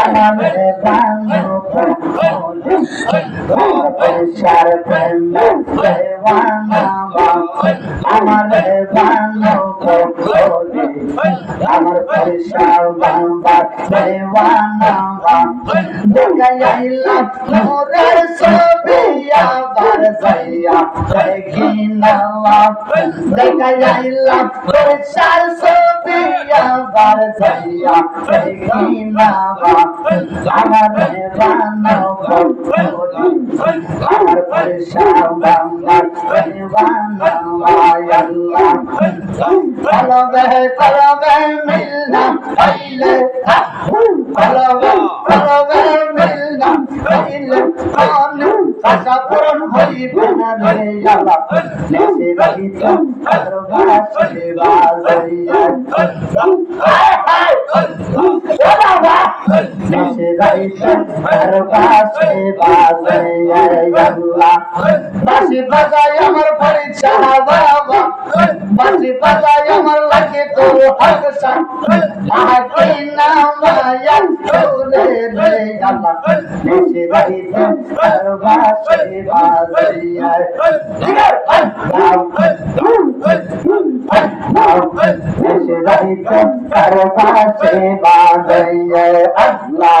আমার বাংলা আমার আমার পরিষ্কার বাবা দেওয়ানা দেখাইলা মোরের ছবি আবার যাইয়া দেখিনা দেখাইলা পরিষ্কার ছবি আবার যাইয়া দেখিনা আমার বানো আমার পরিষ্কার দেওয়ানা আল্লাহ কলবে কলবে মিলনা হইলে কলবে কলবে মিলনা হইলে কোন আশা পূরণ হইবে না রে আল্লাহ নেসে রহিত দরবাসে বাজাইয়া নেসে রহিত দরবাসে বাজাইয়া আল্লাহ বাসি বাজাই বাসি বাজাই আমার লাগে তোর হাসা আকি নামায়া তোরে রে আল্লাহ নেসে রহিত দরবাসে বাজাইয়া নেসে রহিত দরবাসে বাজাইয়া আল্লাহ।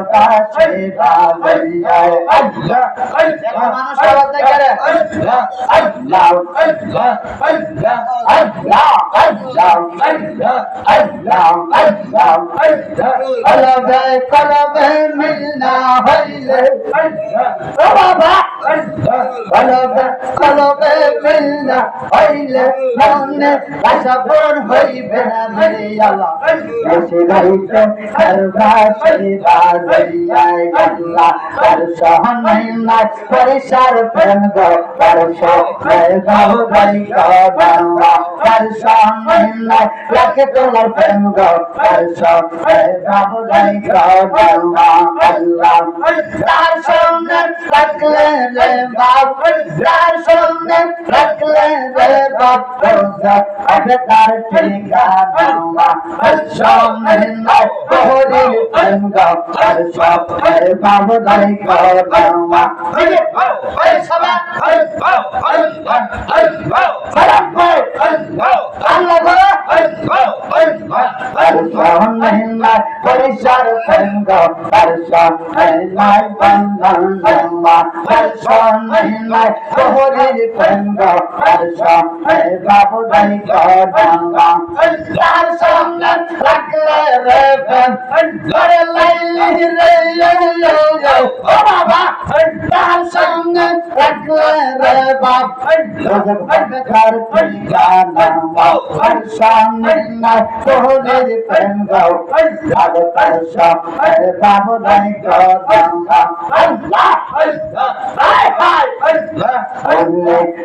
আল্লাহ কলবে মিলনা হইলে। বাবা! কলবে কলবে মিলনা হইলে মনে আশা পূরণ হইবে না মেরে আল্লাহ এসে গাইতে সর্বাসে বাজাইয়া আল্লাহ তার সহন না পরিসার প্রেম গো তার সহন গাও গাই গাওয়া তার সহন না রাখে তোমার প্রেম গো তার সহন গাও গাই গাওয়া আল্লাহ তার সহন রাখলে রে বাপ তার সহন রাখলে রে বাপ রোজা আবে তার ঠিকানা তার সহন না তোরে প্রেম গো তার সহন বাবু গাই গাওয়া ওই সবাই সালাম কর আল্লাহ গো Arshon Mahimma Parishar Sangha Arshon Mahimma Bandhan Dhamma Arshon Mahimma Kohori Sangha Arshon Mahimma Budai Kodanga Arshon Rakle Revan Gore Laili Re Yo Yo Yo Oh Baba Arshon Rakle Revan Joseph Hadkar Tigana Arshon Mahimma তোদের প্রেম গাও আগ পরশা এ বাবু নাই গঙ্গা আল্লাহ আল্লাহ হাই হাই আল্লাহ আল্লাহ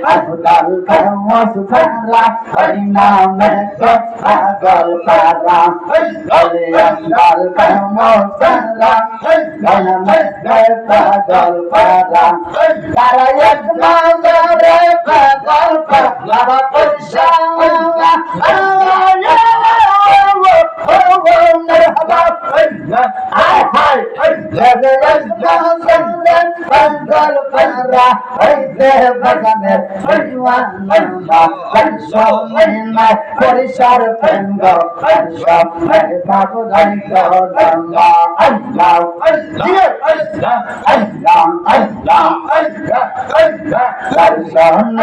আফদাল কামস ফারা হরিনামে তো আগল পারা আল্লাহ আফদাল কামস ফারা হরিনামে তো আগল পারা তারা এক নজরে পাগল পারা পরশা আল্লাহ পরিসর প্রেম বাবু আল্লাহ আল্লাহ আল্লাহ আল্লাহ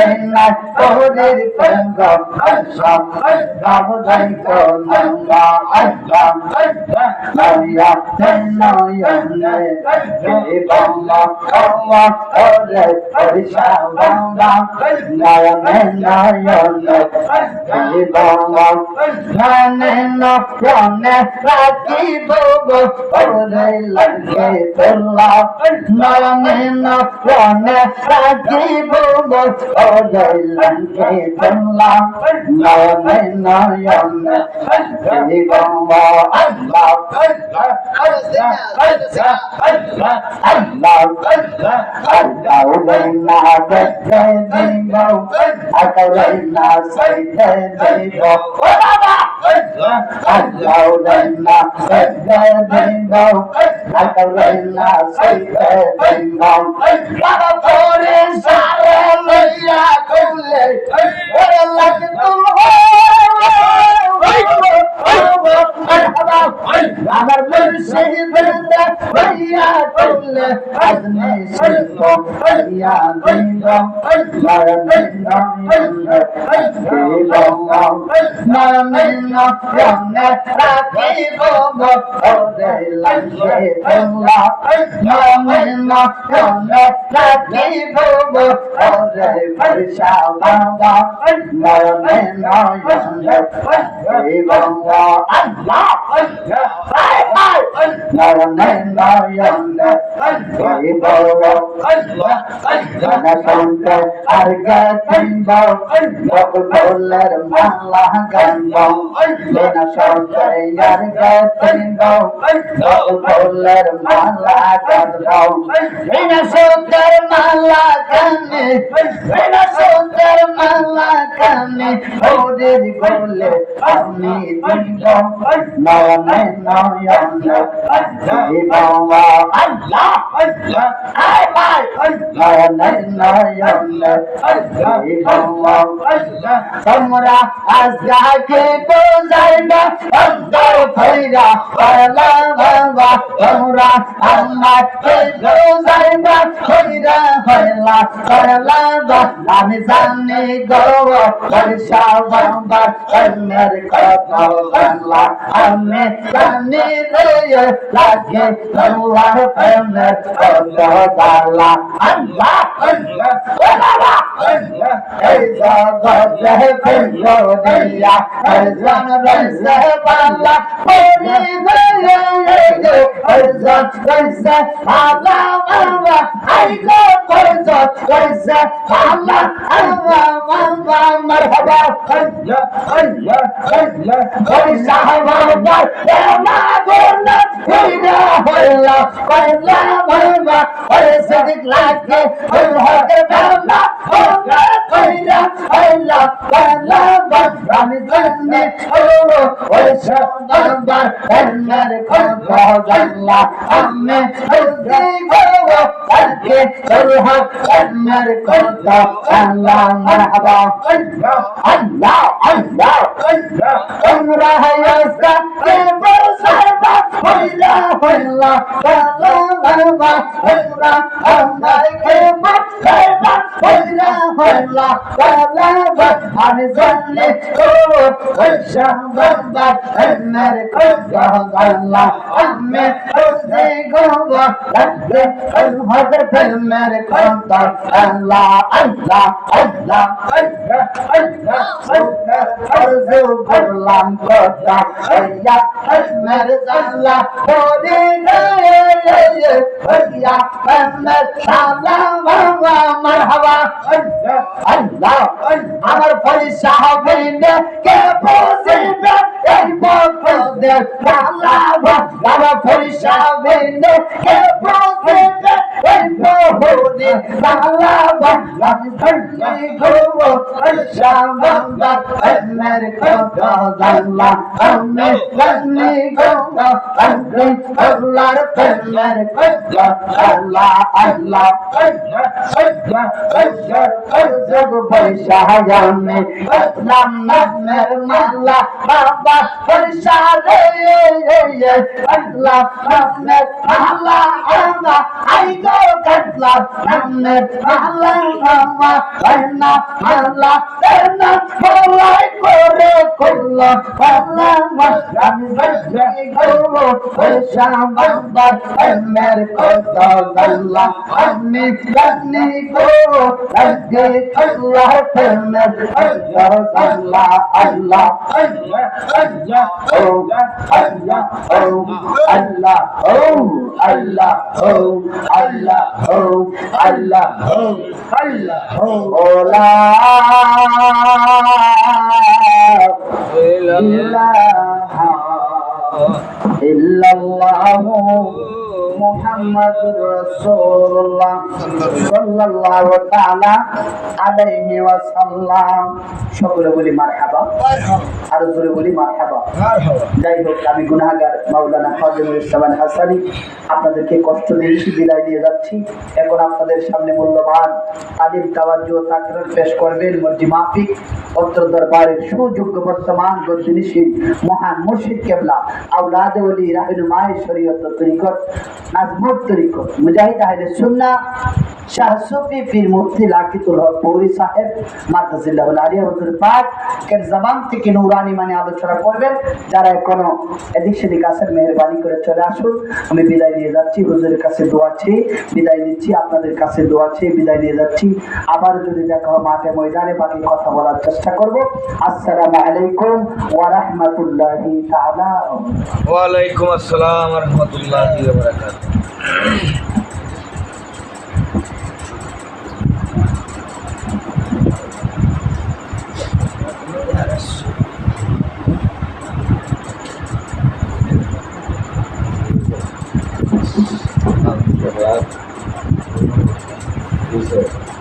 আল্লাহ বহুদের প্রেম বাবু আল্লাহ মারিয়া নয়নে বাবা বাবা ওরে পরিষা বাবা নয়নে নয়নে বাবা রাখিব ওরে লাগে তোলা নয়নে নয়নে রাখিব ওরে লাগে তোলা নয়নে নয়নে রাখিব গো আল্লাহ আল্লাহ আল্লাহ না দেখতে দিব আকারে না সাইতে দিব ও বাবা আল্লাহ না দেখতে দিব আকারে না সাইতে দিব বাবা পরে সারে লইয়া কইলে ওরে লাগতো আমার মুর্শিদের ভাইয়া করলে আজনে শিল্প ভাইয়া দিল রাখিব রাখিব বর্ষা বাবা নয়নে নয়নে এবং আল্লাহ নয়নে নয়নে এবং জনসংখ্যা আর গাতিব বকুলের মালা গাইব জনসংখ্যা আর গাতিব বকুলের মালা গাইব জনসংখ্যার মালা গানে জনসংখ্যার মালা গানে ওদের গোলে আমি দিব নয়নে নয়নে এবং আল্লাহ। আয় আয় নয়নে নয়নে তোমরা আজকে বোঝাই না অন্তর ফেরা পালা বাবা তোমরা আমাকে বোঝাই না ফেরা হইলা পালা বা আমি জানি গো বর্ষা বাবা কন্যার কথা বাংলা। আমি জানি রে লাগে তোমার প্রেমের কথা বাংলা। আল্লাহ আল্লাহ ও বাবা এই জগতে ফিরো দিয়া এই জন রইছে বাংলা পরি গয়ে এই জন রইছে বাংলা, বাবা আই গো পরজত রইছে বাংলা আল্লাহ বাবা, মারহাবা আল্লাহ আল্লাহ আল্লাহ ওই সাহাবা এমা গোনা হইলা হইলা কইলা বাবা ওই সদিক লাগে ওই হকে বাবা হইলা কইলা বাবা আমি জানি। ও ওই সাহাবা এমর কথা জানলা আমি বুঝি গো আজকে হক এমর কথা আল্লাহ মারহাবা আল্লাহ আল্লাহ আল্লাহ তোমরা হায়াসা কে বসাবা হইলা হইলা বাবা বাবা তোমরা আমাকে বসাবা হইলা হইলা বাবা বাবা আমি জানি ও বসা বাবা এমর কথা আল্লাহ আমি বুঝি গো লাগবে হজর প্রেমের কথা আল্লাহ আল্লাহ আল্লাহ আল্লাহ আল্লাহ আল্লাহ আরজু করলাম কথা ইয়া আজমের জাল্লা আল্লাহ, আমার পয়সা হবে না কে বসিবে এই বকদে আল্লাহ, আমার পয়সা হবে কে বসিবে বাবা প্রেমের কথা আল্লাহ আল্লাহ আল্লাহ আল্লাহ নাম কাটলা নামের মালা আমা আইনা মালা এনা বলাই করে করলা আল্লাহ আমি বসে গো পয়সা বাবা এমের কথা আল্লাহ আমি জানি গো আজকে আল্লাহ প্রেমের আল্লাহ আল্লাহ আল্লাহ আল্লাহ আল্লাহ ও আল্লাহ ও আল্লাহ হো আল্লাহ আল্লাহ হো আল্লাহ হো আল্লাহ হো ওলা। ইলাহা ইল্লাল্লাহু। মুহাম্মাদুর রাসূলুল্লাহ সাল্লাল্লাহু তাআলা আলাইহি ওয়াসাল্লাম। সকলে বলি মারহাবা। আর জোরে বলি মারহাবা। যাই হোক আমি গুনাহগার মাওলানা হাজিমুল ইসলাম হাসানি। আপনাদেরকে কষ্ট দিয়েছি বিদায় দিয়ে যাচ্ছি। এখন আপনাদের সামনে মূল্যবান তালিম তাওয়াজ্জু তাকরার পেশ করবেন মর্জি মাফিক অত্র দরবারের সুযোগ্য বর্তমান গদ্দিনীশীল মহান মুর্শিদ কেবলা আউলাদ ওলি রাহিনুমায় শরীয়ত তরিকত। নাজমুত তরিকত মুজাহিদ আহলে সুন্নাহ মানে আলোচনা করবেন। যারা এখনও এদিক সেদিক করে চলে আসুন। আমি বিদায় নিয়ে যাচ্ছি, হুজুরের কাছে দোয়া বিদায় নিচ্ছি, আপনাদের কাছে দোয়া বিদায় নিয়ে যাচ্ছি। আবার যদি দেখা হয় মাঠে ময়দানে, বাকি কথা বলার চেষ্টা করব। আসসালামু আলাইকুম ওয়া ওয়ালাইকুম আসসালাম বারাকাত Obrigado. Isso é.